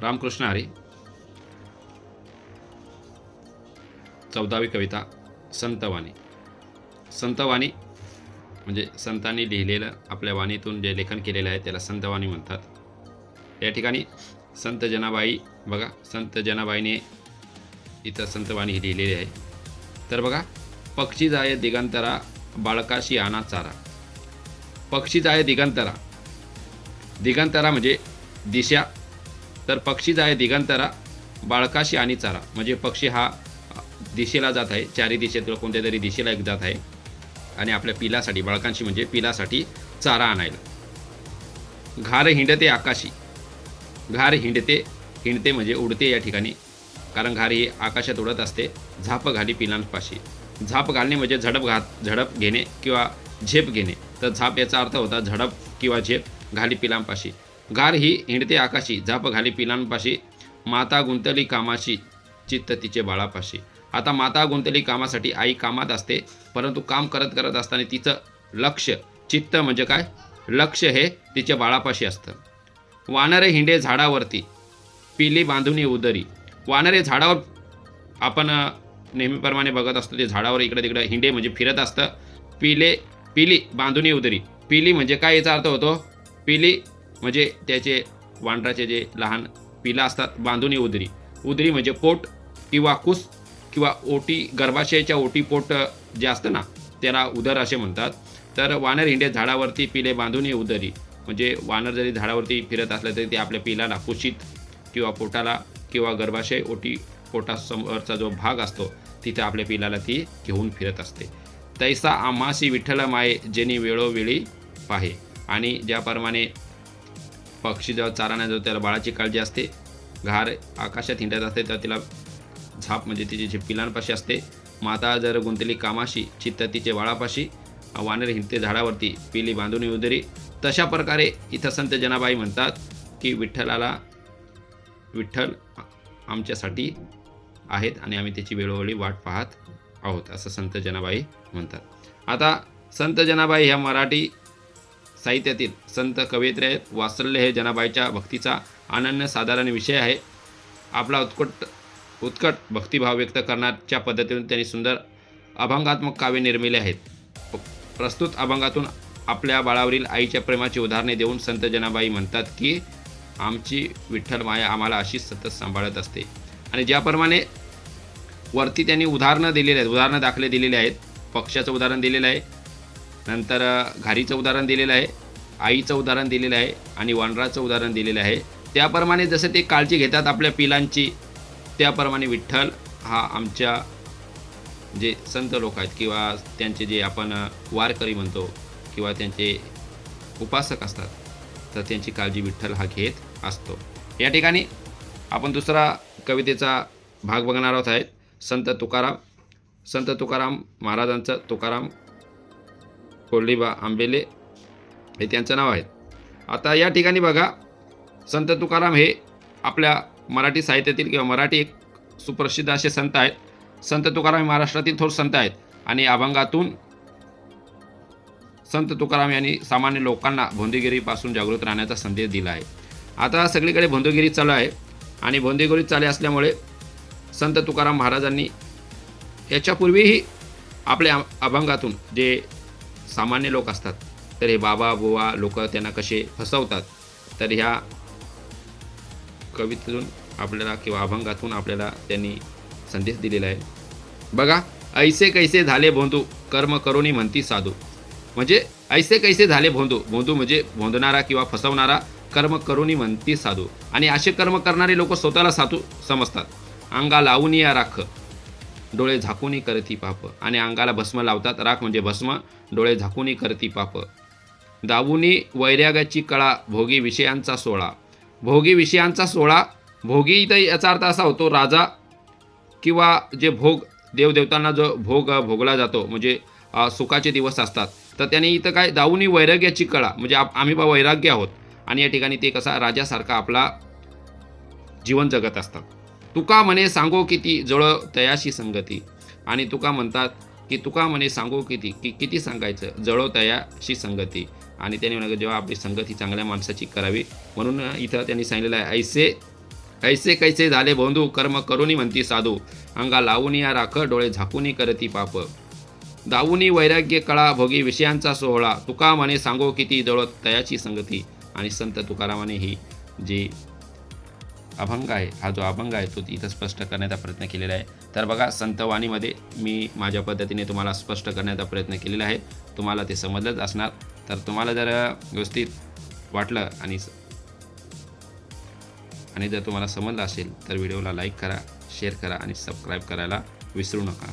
रामकृष्ण हरी चौदावी कविता संतवाणी. संतवाणी म्हणजे संतांनी लिहिलेलं आपल्या वाणीतून जे लेखन केलेलं आहे त्याला संतवाणी म्हणतात. या ठिकाणी संत जनाबाई बघा संत जनाबाईने इथं संतवाणी ही लिहिलेली आहे. तर बघा पक्षी जाय दिगंतरा बाळकाशी आणा चारा. पक्षी जाय दिगंतरा. दिगंतरा म्हणजे दिशा तर पक्षी जाय दिगंतरा बाळकाशी आणि चारा. म्हणजे पक्षी हा दिशेला जात आहे चारी दिशेत किंवा कोणत्या तरी दिशेला एक जात आहे. आणि आपल्या पिलासाठी बाळकांशी म्हणजे पिलासाठी चारा आणायला. घार हिंडते आकाशी. घार हिंडते हिंडते म्हणजे उडते या ठिकाणी. कारण घार ही आकाशात उडत असते झाप घाली पिलांपाशी. झाप घालणे म्हणजे झडप घात झडप घेणे किंवा झेप घेणे. तर झाप याचा अर्थ होता झडप किंवा झेप घाली पिलांपाशी. गार ही हिंडते आकाशी झाप घाली पिलांपाशी माता गुंतली कामाशी चित्त तिचे बाळापाशी. आता माता गुंतली कामासाठी आई कामात असते परंतु काम करत करत असताना तिचं लक्ष चित्त म्हणजे काय? लक्ष हे तिच्या बाळापाशी असतं. वानरे हिंडे झाडावरती पिली बांधुनी उदरी. वानरे झाडावर आपण नेहमीप्रमाणे बघत असतो ते झाडावर इकडे तिकडे हिंडे म्हणजे फिरत असतं. पिले पिली बांधुनी उदरी. पिली म्हणजे काय याचा अर्थ होतो? पिली म्हणजे त्याचे वानराचे जे लहान पिला असतात बांधुनी उदरी. उदरी म्हणजे पोट किंवा कुस किंवा ओटी गर्भाशयाच्या ओटी पोट जे असतं ना त्याला उदर असे म्हणतात. तर वानर हिंडे झाडावरती पिले बांधून उदरी. म्हणजे वानर जरी झाडावरती फिरत असलं तरी ते आपल्या पिलाला कुशीत किंवा पोटाला किंवा गर्भाशय ओटी पोटासमोरचा जो भाग असतो तिथे आपल्या पिलाला ती घेऊन फिरत असते. तैसा आम्हासी विठ्ठल माये जेनी वेळोवेळी पाहे. आणि ज्याप्रमाणे पक्षी जेव्हा चाराना जो त्याला बाळाची काळजी असते. घार आकाशात हिंडत असते तर तिला झाप म्हणजे तिची जी पिलांपाशी असते. माता जर गुंतली कामाशी चित्त तिचे बाळापाशी वानर हिंडते झाडावरती पिली बांधून उदरी. तशा प्रकारे इथं संत जनाबाई म्हणतात की विठ्ठलाला विठ्ठल आमच्यासाठी आहेत आणि आम्ही त्याची वेळोवेळी वाट पाहत आहोत असं संत जनाबाई म्हणतात. आता संत जनाबाई ह्या मराठी साहित्यातील संत कवयित्री आहेत वात्सल्य हे जनाबाईच्या भक्तीचा अनन्य साधारण विषय आहे. आपला उत्कट उत्कट भक्तिभाव व्यक्त करण्याच्या पद्धतीतून त्यांनी सुंदर अभंगात्मक काव्य निर्मिले आहेत. प्रस्तुत अभंगातून आपल्या बाळावरील आईच्या प्रेमाची उदाहरणे देऊन संत जनाबाई म्हणतात की आमची विठ्ठल माया आम्हाला अशीच सतत सांभाळत असते. आणि ज्याप्रमाणे वरती त्यांनी उदाहरणं दिलेली आहेत उदाहरणं दाखले दिलेले आहेत पक्षाचं उदाहरण दिलेलं आहे नंतर घारीचं उदाहरण दिलेलं आहे आईचं उदाहरण दिलेलं आहे आणि वानराचं उदाहरण दिलेलं आहे. त्याप्रमाणे जसं ते काळजी घेतात आपल्या पिलांची त्याप्रमाणे विठ्ठल हा आमच्या जे संत लोक आहेत किंवा त्यांचे जे आपण वारकरी म्हणतो किंवा त्यांचे उपासक असतात तर त्यांची काळजी विठ्ठल हा घेत असतो. या ठिकाणी आपण दुसरा कवितेचा भाग बघणार आहोत आहेत संत तुकाराम. संत तुकाराम महाराजांचं तुकाराम कोल्डीबा आंबेले हे त्यांचं नाव आहे. आता या ठिकाणी बघा संत तुकाराम हे आपल्या मराठी साहित्यातील किंवा मराठी एक सुप्रसिद्ध असे संत आहेत. संत तुकाराम हे महाराष्ट्रातील थोर संत आहेत आणि अभंगातून संत तुकाराम यांनी सामान्य लोकांना भोंदेगिरीपासून जागृत राहण्याचा संदेश दिला आहे. आता सगळीकडे भोंदेगिरी चालू आहे आणि भोंदेगिरी चालू असल्यामुळे संत तुकाराम महाराजांनी याच्यापूर्वीही आपल्या अभंगातून जे सामान्य लोक असतात. तर हे बाबा बुवा लोक त्यांना कसे फसवतात? तर ह्या कवितेतून आपल्याला किंवा अभंगातून आपल्याला त्यांनी संदेश दिलेला आहे. बघा ऐसे कैसे झाले भोंदू? कर्म करोनी म्हणती साधू. म्हणजे ऐसे कैसे झाले भोंदू? भोंदू म्हणजे भोंदणारा किंवा फसवणारा कर्म करोनी म्हणती साधू. आणि असे कर्म करणारे लोक स्वतःला साधू समजतात. अंगा लावून या राख. डोळे झाकूनही करती पाप. आणि अंगाला भस्म लावतात. राख म्हणजे भस्म डोळे झाकूनही करती पाप. दावुनी वैरागाची कळा भोगी विषयांचा सोळा भोगी विषयांचा सोळा भोगी इथं याचा अर्थ असा होतो राजा किंवा जे भोग देवदेवतांना जो भोग भोगला जातो म्हणजे सुखाचे दिवस असतात. तर त्याने इथं काय दावुनी वैराग्याची कळा म्हणजे आप आम्ही बा वैराग्य आहोत. आणि या ठिकाणी ते कसा राजासारखा आपला जीवन जगत असतात. तुका म्हणे सांगो किती जळ तयाशी संगती. आणि तुका म्हणतात की तुका म्हणे सांगू किती की किती सांगायचं जळो तयाशी संगती. आणि त्यांनी म्हणाल जेव्हा आपली संगती चांगल्या माणसाची करावी म्हणून इथं त्यांनी सांगितलेलं आहे ऐसे ऐसे कैसे झाले बंधू कर्म करुनी म्हणती साधू. अंगा लावून या राख डोळे झाकूनी करती पाप. दावुनी वैराग्य कळा भोगी विषयांचा सोहळा. तुका म्हणे सांगो किती जळो तयाची संगती. आणि संत तुकारामाने ही जी अभंग आहे. हा जो अभंग आहे तो इथं स्पष्ट करण्याचा प्रयत्न केलेला आहे. तर बघा संतवाणीमध्ये मी माझ्या पद्धतीने तुम्हाला स्पष्ट करण्याचा प्रयत्न केलेला आहे. तुम्हाला ते समजलंच असणार. तर तुम्हाला जर व्यवस्थित वाटलं आणि आणि जर तुम्हाला समजलं असेल तर व्हिडिओला लाईक करा शेअर करा आणि सबस्क्राईब करायला विसरू नका.